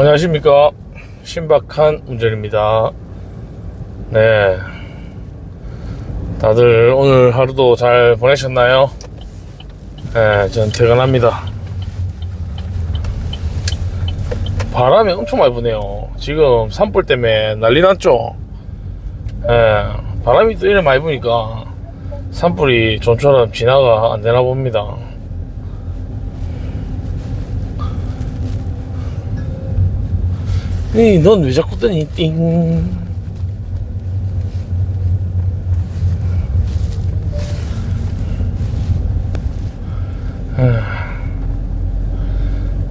안녕하십니까. 신박한 운전입니다. 네. 다들 오늘 하루도 잘 보내셨나요? 네 전 퇴근합니다. 바람이 엄청 많이 부네요. 지금 산불 때문에 난리 났죠? 네 바람이 또 이래 많이 부니까 산불이 좀처럼 진화가 안 되나 봅니다 에이, 넌왜 자꾸 뜨니? 띵.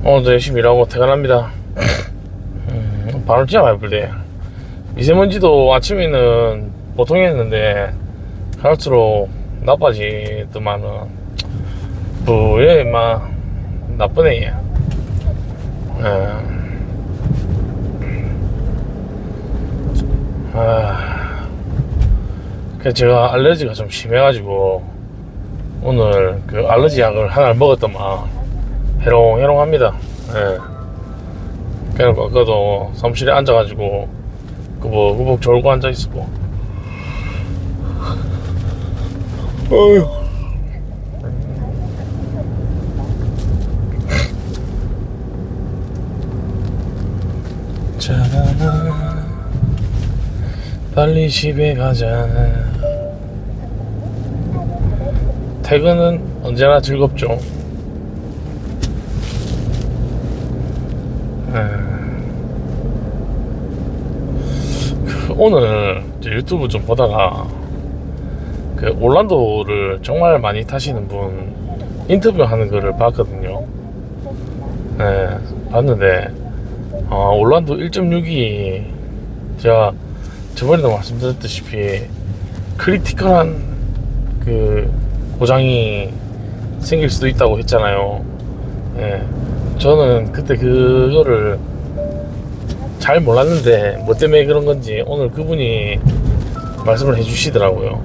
오늘도 열심히 일하고 퇴근합니다. 음, 바람 진짜 많이 불대. 미세먼지도 아침에는 보통이었는데, 갈수록 나빠지더만은, 뭐에, 막, 나쁘네, 얘. 에. 아, 그 제가 알레르기가 좀 심해가지고 오늘 그 알레르기 약을 하나 먹었더만 해롱해롱합니다. 예. 그래갖고 아까도 사무실에 앉아가지고 그벅그벅 졸고 앉아 있었고. 어휴. 빨리 집에 가자. 퇴근은 언제나 즐겁죠. 그 오늘 유튜브 좀 보다가 그 올란도를 정말 많이 타시는 분 인터뷰하는 거를 봤거든요. 네, 봤는데 아, 올란도 1.6이 제가 저번에도 말씀드렸다시피 크리티컬한 그 고장이 생길 수도 있다고 했잖아요. 예. 저는 그때 그거를 잘 몰랐는데 뭐 때문에 그런 건지 오늘 그분이 말씀을 해주시더라고요.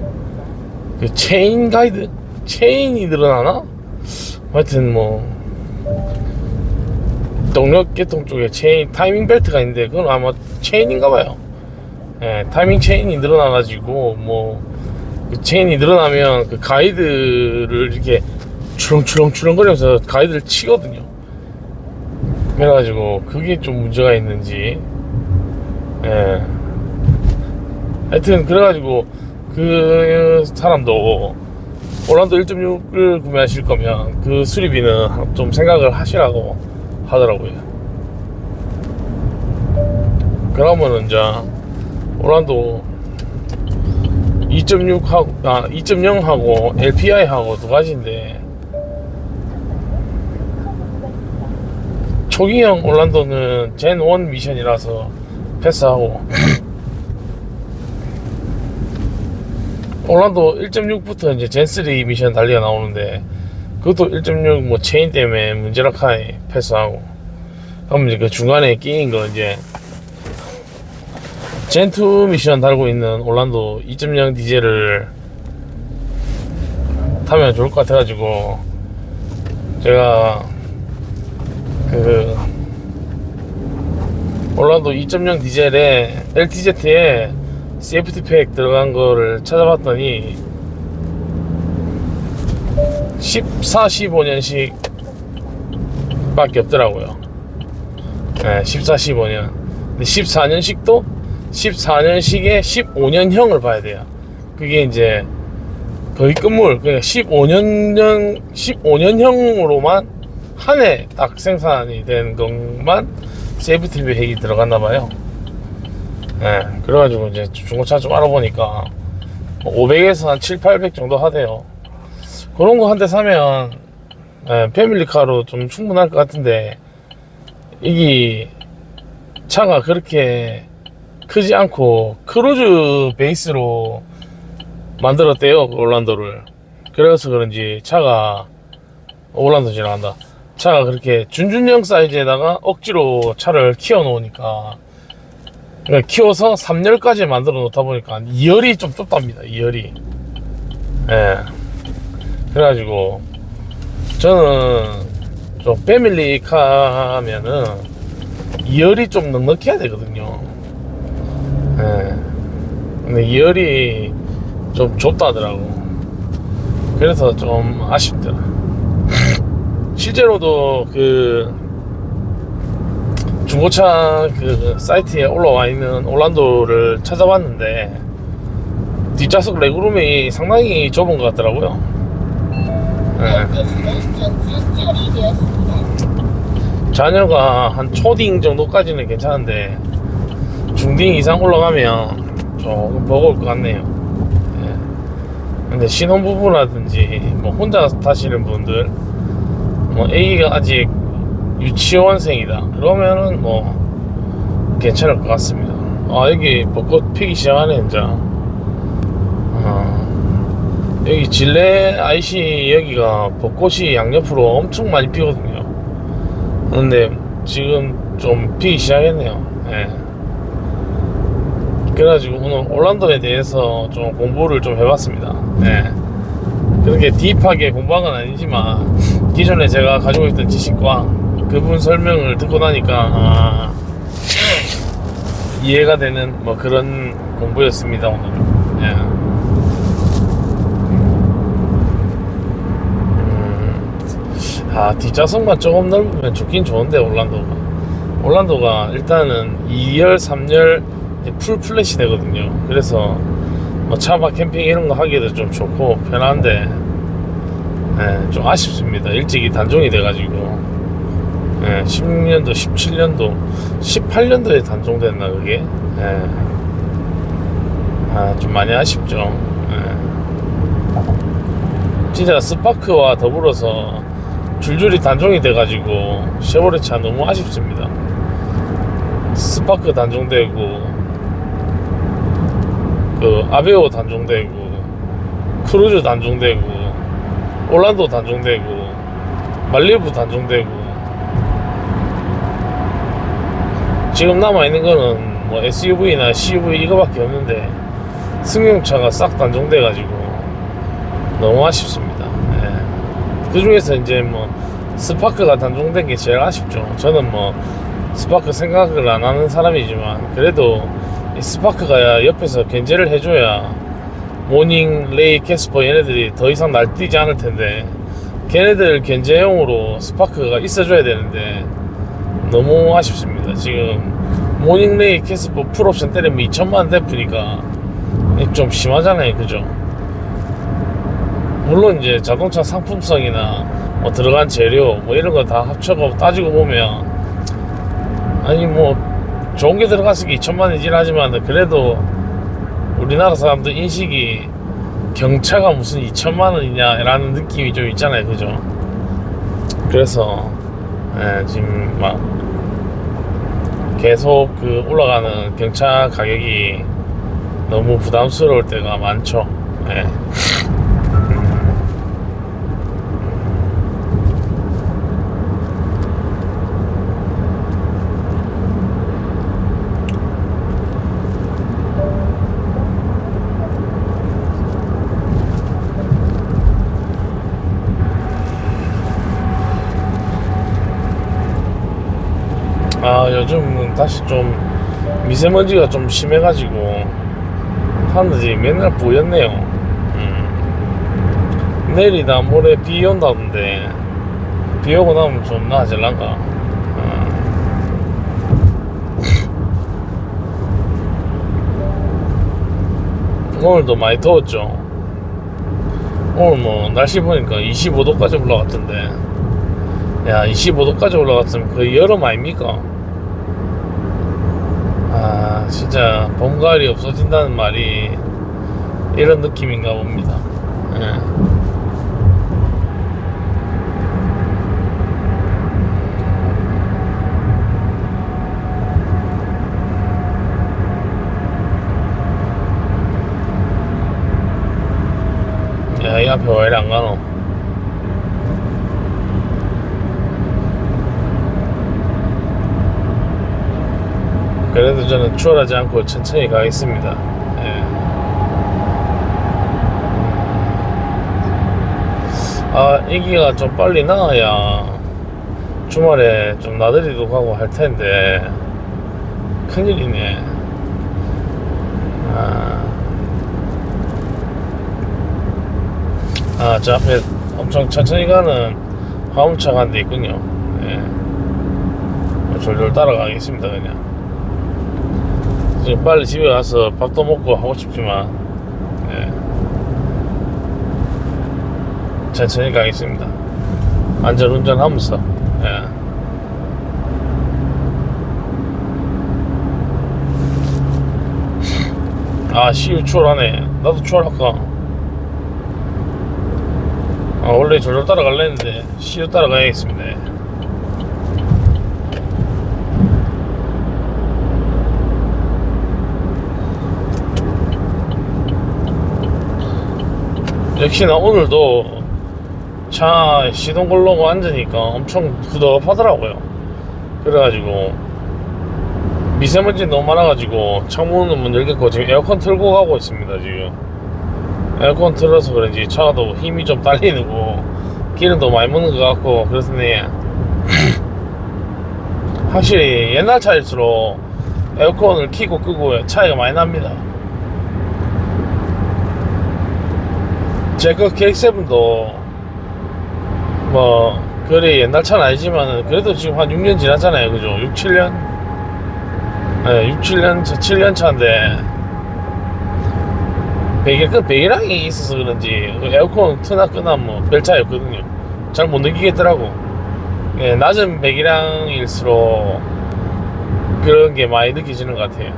그 체인 가이드 체인이 늘어나나? 하여튼 뭐 동력 계통 쪽에 체인 타이밍 벨트가 있는데 그건 아마 체인인가 봐요. 예, 타이밍 체인이 늘어나가지고 뭐 그 체인이 늘어나면 그 가이드를 이렇게 추렁추렁추렁거리면서 가이드를 치거든요. 그래가지고 그게 좀 문제가 있는지 예. 하여튼 그래가지고 그 사람도 올란도 1.6을 구매하실 거면 그 수리비는 좀 생각을 하시라고 하더라고요. 그러면은 이제 올란도 2.6하고 아 2.0하고 LPI하고 두 가지인데 초기형 올란도는 젠 1 미션이라서 패스하고 올란도 1.6부터 이제 젠 3 미션 달리가 나오는데 그것도 1.6 뭐 체인 때문에 문제라 카이 패스하고 그럼 이제 그 중간에 끼인 거 이제 젠2 미션 달고 있는 올란도 2.0 디젤을 타면 좋을 것 같아가지고 제가 그 올란도 2.0 디젤에 LTZ에 세이프티 팩 들어간 거를 찾아봤더니 14, 15년씩 밖에 없더라고요. 네, 14, 15년. 근데 14년식도 14년식에 15년형을 봐야 돼요. 그게 이제 거의 끝물. 그러니까 15년형, 15년형으로만 한 해 딱 생산이 된 것만 세이프티 팩이 들어갔나 봐요. 네, 그래가지고 이제 중고차 좀 알아보니까 500에서 한 7, 800 정도 하대요. 그런 거 한 대 사면 예, 패밀리카로 좀 충분할 것 같은데 이게 차가 그렇게 크지 않고 크루즈 베이스로 만들었대요 그 올란도를. 그래서 그런지 차가 올란도 지나간다. 차가 그렇게 준준형 사이즈에다가 억지로 차를 키워 놓으니까. 그러니까 키워서 3열까지 만들어 놓다 보니까 2열이 좀 좁답니다 2열이. 예. 그래가지고 저는 좀 패밀리 카면은 2열이 좀 넉넉해야 되거든요. 예. 근데 2열이 좀 좁다더라고. 그래서 좀 아쉽더라. 실제로도 그 중고차 그 사이트에 올라와 있는 올란도를 찾아봤는데 뒷좌석 레그룸이 상당히 좁은 것 같더라고요. 예. 처리되었습니다. 자녀가 한 초딩 정도까지는 괜찮은데 중딩 이상 올라가면 조금 버거울 것 같네요. 예. 근데 신혼부부라든지 뭐 혼자 타시는 분들 뭐 애기가 아직 유치원생이다 그러면은 뭐 괜찮을 것 같습니다. 아 여기 벚꽃 피기 시작하네 이제. 어, 여기 진례 IC 여기가 벚꽃이 양옆으로 엄청 많이 피거든요. 근데 지금 좀 피기 시작했네요. 예. 그래가지고 오늘 올란도에 대해서 좀 공부를 좀 해봤습니다. 예. 그렇게 딥하게 공부한 건 아니지만 기존에 제가 가지고 있던 지식과 그분 설명을 듣고 나니까 아, 이해가 되는 뭐 그런 공부였습니다 오늘은. 예. 음, 아 뒷좌석만 조금 넓으면 좋긴 좋은데 올란도가 올란도가 일단은 2열 3열 풀 플랫이 되거든요 그래서 뭐 차박 캠핑 이런 거 하기도 좀 좋고 편한데 예, 좀 아쉽습니다 일찍이 단종이 돼가지고 예, 16년도 17년도 18년도에 단종됐나 그게 예. 아, 좀 많이 아쉽죠 예. 진짜 스파크와 더불어서 줄줄이 단종이 돼가지고 쉐보레 차 너무 아쉽습니다. 스파크 단종되고 그 아베오 단종되고 크루즈 단종되고 올란도 단종되고 말리부 단종되고 지금 남아 있는 거는 뭐 SUV나 CUV 이거밖에 없는데 승용차가 싹 단종돼 가지고 너무 아쉽습니다. 예. 그 중에서 이제 뭐 스파크가 단종된 게 제일 아쉽죠. 저는 뭐 스파크 생각을 안 하는 사람이지만 그래도 이 스파크가 옆에서 견제를 해줘야 모닝, 레이, 캐스퍼 얘네들이 더 이상 날뛰지 않을 텐데 걔네들 견제용으로 스파크가 있어줘야 되는데 너무 아쉽습니다. 지금 모닝, 레이, 캐스퍼 풀옵션 때리면 2천만 원 대프니까 좀 심하잖아요, 그죠? 물론 이제 자동차 상품성이나 뭐 들어간 재료 뭐 이런 거 다 합쳐서 따지고 보면 아니 뭐 좋은 게 들어갔으니 2천만 원이긴 하지만 그래도 우리나라 사람들 인식이 경차가 무슨 2천만 원이냐라는 느낌이 좀 있잖아요. 그죠? 그래서 예, 지금 막 계속 그 올라가는 경차 가격이 너무 부담스러울 때가 많죠. 예. 아 요즘은 다시 좀 미세먼지가 좀 심해가지고 하늘이 맨날 뿌였네요 음. 내일이나 모레 비 온다던데 비 오고 나면 좀 나아질란가 아. 오늘도 많이 더웠죠 오늘 뭐 날씨 보니까 25도까지 올라갔던데 야 25도까지 올라갔으면 거의 여름 아닙니까? 아 진짜 봄 가을이 없어진다는 말이 이런 느낌인가 봅니다. 예. 야, 이 앞에 왜 이리 안 가노? 저는 추월하지 않고 천천히 가겠습니다. 예. 아, 애기가 좀 빨리 나와야 주말에 좀 나들이도 가고 할 텐데 큰일이네. 아, 아, 저 앞에 엄청 천천히 가는 화물차가 한 대 있군요. 예. 졸졸 따라가겠습니다, 그냥. 지금 빨리 집에 가서 밥도 먹고 하고 싶지만, 예. 천천히 가겠습니다. 안전 운전하면서, 예. 아, 시유 추월하네. 나도 추월할까? 아, 원래 졸졸 따라갈려 했는데, 시유 따라가야겠습니다. 역시나 오늘도 차 시동 걸려고 앉으니까 엄청 후덥하더라고요. 그래가지고 미세먼지 너무 많아가지고 창문은 못 열겠고 지금 에어컨 틀고 가고 있습니다 지금. 에어컨 틀어서 그런지 차도 힘이 좀 딸리고 기름도 많이 먹는 것 같고 그렇네 확실히 옛날 차일수록 에어컨을 켜고 끄고 차이가 많이 납니다 제거 KX7도 뭐 그래 옛날 차는 아니지만 그래도 지금 한 6년 지났잖아요. 그죠? 6, 7년? 네, 6, 7년, 7년 차인데 배기, 그 배기량이 있어서 그런지 그 에어컨 트나 끄나 뭐 별 차이 없거든요. 잘 못 느끼겠더라고. 예, 낮은 배기량일수록 그런 게 많이 느껴지는 것 같아요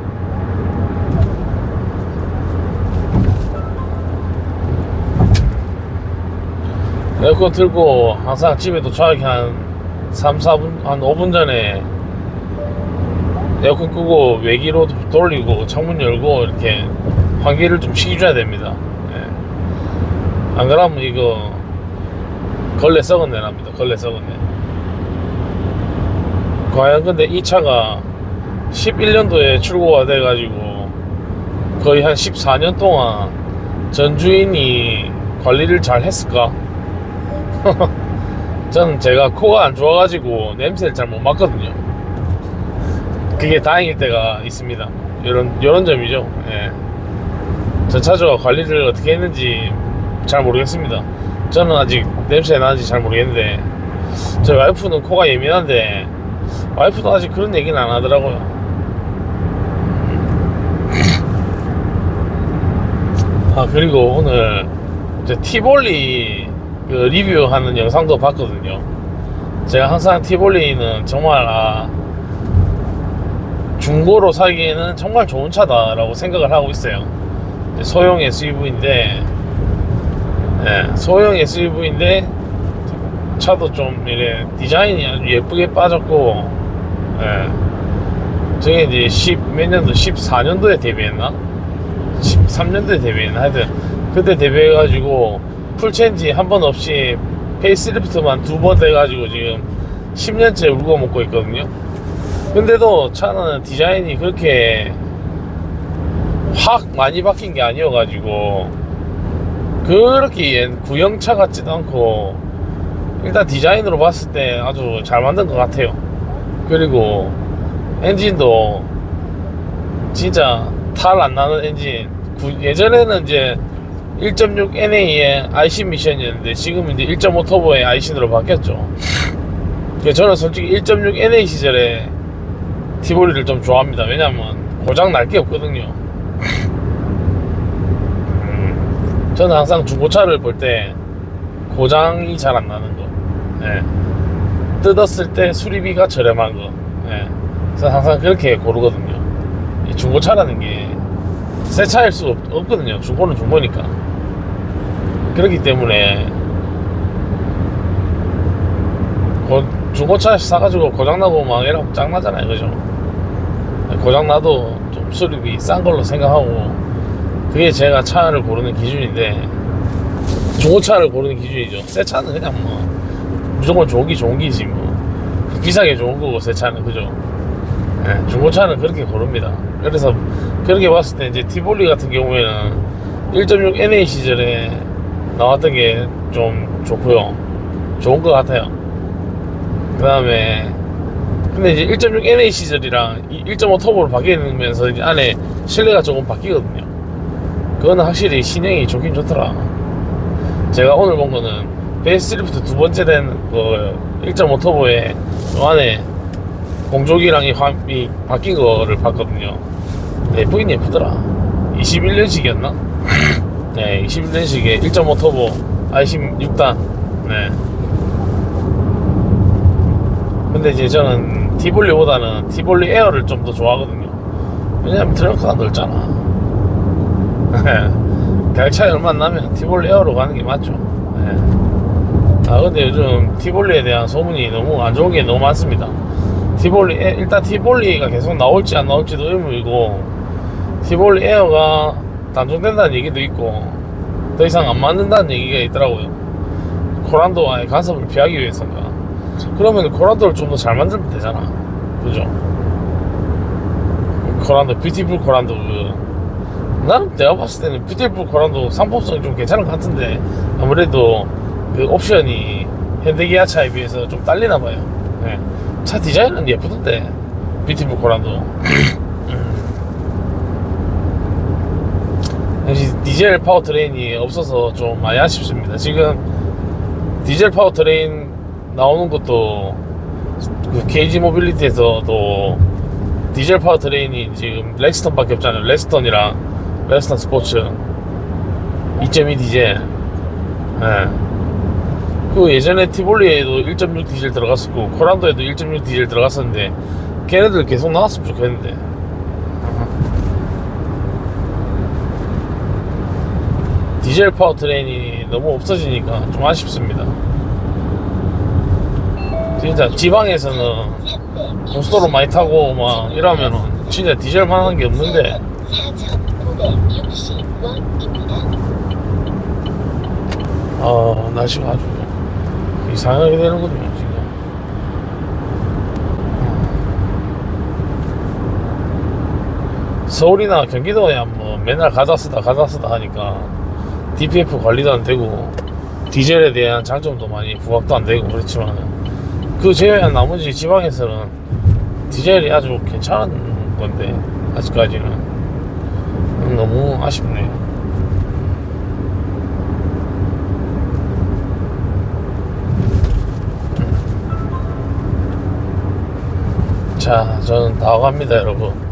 에어컨 틀고 항상 집에 도착하기 한 3, 4분, 한 5분 전에 에어컨 끄고 외기로 돌리고 창문 열고 이렇게 환기를 좀 시켜줘야 됩니다. 예. 안 그러면 이거 걸레 썩었네 납니다. 걸레 썩었네. 과연 근데 이 차가 11년도에 출고가 돼가지고 거의 한 14년 동안 전 주인이 관리를 잘 했을까? 저는 제가 코가 안 좋아가지고 냄새를 잘 못 맡거든요. 그게 다행일 때가 있습니다. 이런 이런 점이죠. 예. 전차주가 관리를 어떻게 했는지 잘 모르겠습니다. 저는 아직 냄새 나는지 잘 모르겠는데 저희 와이프는 코가 예민한데 와이프도 아직 그런 얘기는 안 하더라고요. 아 그리고 오늘 이제 티볼리 그 리뷰하는 영상도 봤거든요. 제가 항상 티볼리는 정말 아, 중고로 사기에는 정말 좋은 차다라고 생각을 하고 있어요. 소형 SUV인데, 예, 소형 SUV인데 차도 좀 이래 디자인이 예쁘게 빠졌고, 예, 저게 이제 10 몇 년도 14년도에 데뷔했나? 13년도에 데뷔했나? 하여튼 그때 데뷔해가지고 풀체인지 한 번 없이 페이스리프트만 두 번 돼가지고 지금 10년째 울고 먹고 있거든요. 근데도 차는 디자인이 그렇게 확 많이 바뀐 게 아니어가지고 그렇게 옛 구형차 같지도 않고 일단 디자인으로 봤을 때 아주 잘 만든 것 같아요. 그리고 엔진도 진짜 탈 안 나는 엔진 구- 예전에는 이제 1.6 NA의 IC 미션이었는데 지금 이제 1.5 터보의 IC로 바뀌었죠. 그래서 저는 솔직히 1.6 NA 시절에 티보리를 좀 좋아합니다. 왜냐면 고장 날 게 없거든요. 음, 저는 항상 중고차를 볼 때 고장이 잘 안 나는 거. 예. 뜯었을 때 수리비가 저렴한 거. 예. 그래서 항상 그렇게 고르거든요. 이 중고차라는 게 새 차일 수 없, 없거든요. 중고는 중고니까. 그렇기 때문에 고, 중고차 사가지고 고장나고 막 이러면 짱나잖아요. 그죠? 고장나도 좀 수리비 싼 걸로 생각하고 그게 제가 차를 고르는 기준인데 중고차를 고르는 기준이죠. 새 차는 그냥 뭐 무조건 좋은 게 좋은 기지 뭐 비싸게 좋은 거고 새 차는 그죠? 예, 중고차는 그렇게 고릅니다. 그래서 그렇게 봤을 때 이제 티볼리 같은 경우에는 1.6 NA 시절에 나왔던 게 좀 좋고요. 좋은 것 같아요. 그 다음에 근데 이제 1.6 NA 시절이랑 1.5 터보로 바뀌면서 이제 안에 실내가 조금 바뀌거든요. 그거는 확실히 신형이 좋긴 좋더라. 제가 오늘 본 거는 베이스리프트 두 번째 된그1.5 터보에 그 안에 공조기랑 이, 화, 이 바뀐 거를 봤거든요. 네, 예쁘긴 예쁘더라. 21년식이었나? 네, 21년식에 1.5 터보 i16단. 네. 근데 이제 저는 티볼리보다는 티볼리 에어를 좀 더 좋아하거든요. 왜냐면 트렁크가 넓잖아. 가격 차이 얼마 안 나면 티볼리 에어로 가는 게 맞죠. 네. 아 근데 요즘 티볼리에 대한 소문이 너무 안 좋은 게 너무 많습니다. 티볼리 에- 일단 티볼리가 계속 나올지 안 나올지도 의문이고 티볼리 에어가 단종된다는 얘기도 있고 더 이상 안 맞는다는 얘기가 있더라고요. 코란도와의 간섭을 피하기 위해서인가. 그러면 코란도를 좀 더 잘 만들면 되잖아. 그죠? 코란도 뷰티풀 코란도 그 나는 내가 봤을 때는 뷰티풀 코란도 상품성이 좀 괜찮은 것 같은데 아무래도 그 옵션이 현대기아차에 비해서 좀 딸리나 봐요. 네. 차 디자인은 예쁘던데 뷰티풀 코란도. 역시 디젤 파워트레인이 없어서 좀 많이 아쉽습니다. 지금 디젤 파워트레인 나오는 것도 그 KG 모빌리티에서도 디젤 파워트레인이 지금 렉스턴밖에 없잖아요. 렉스턴이랑 렉스턴 스포츠 2.2 디젤. 예. 그 예전에 티볼리에도 1.6 디젤 들어갔었고 코란도에도 1.6 디젤 들어갔었는데 걔네들 계속 나왔으면 좋겠는데. 디젤 파워트레인이 너무 없어지니까 좀 아쉽습니다. 진짜 지방에서는 고속도로 많이 타고 막 이러면은 진짜 디젤만 하는 게 없는데 4,960원입니다. 아 날씨가 아주 이상하게 되는군요 지금 서울이나 경기도야 뭐 맨날 가다 쓰다 가다 쓰다 하니까 DPF 관리도 안 되고 디젤에 대한 장점도 많이 부각도 안 되고 그렇지만 그 제외한 나머지 지방에서는 디젤이 아주 괜찮은 건데 아직까지는 너무 아쉽네요. 자, 저는 나갑니다, 여러분.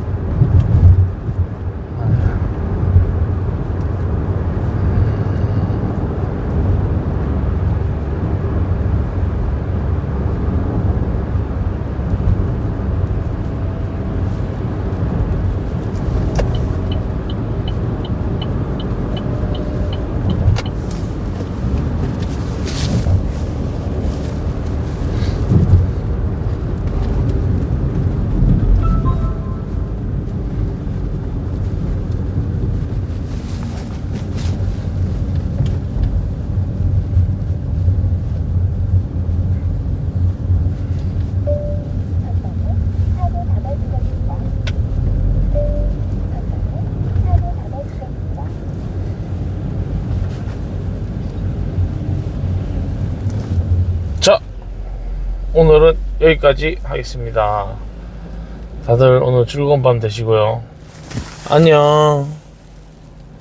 자, 오늘은 여기까지 하겠습니다. 다들 오늘 즐거운 밤 되시고요. 안녕.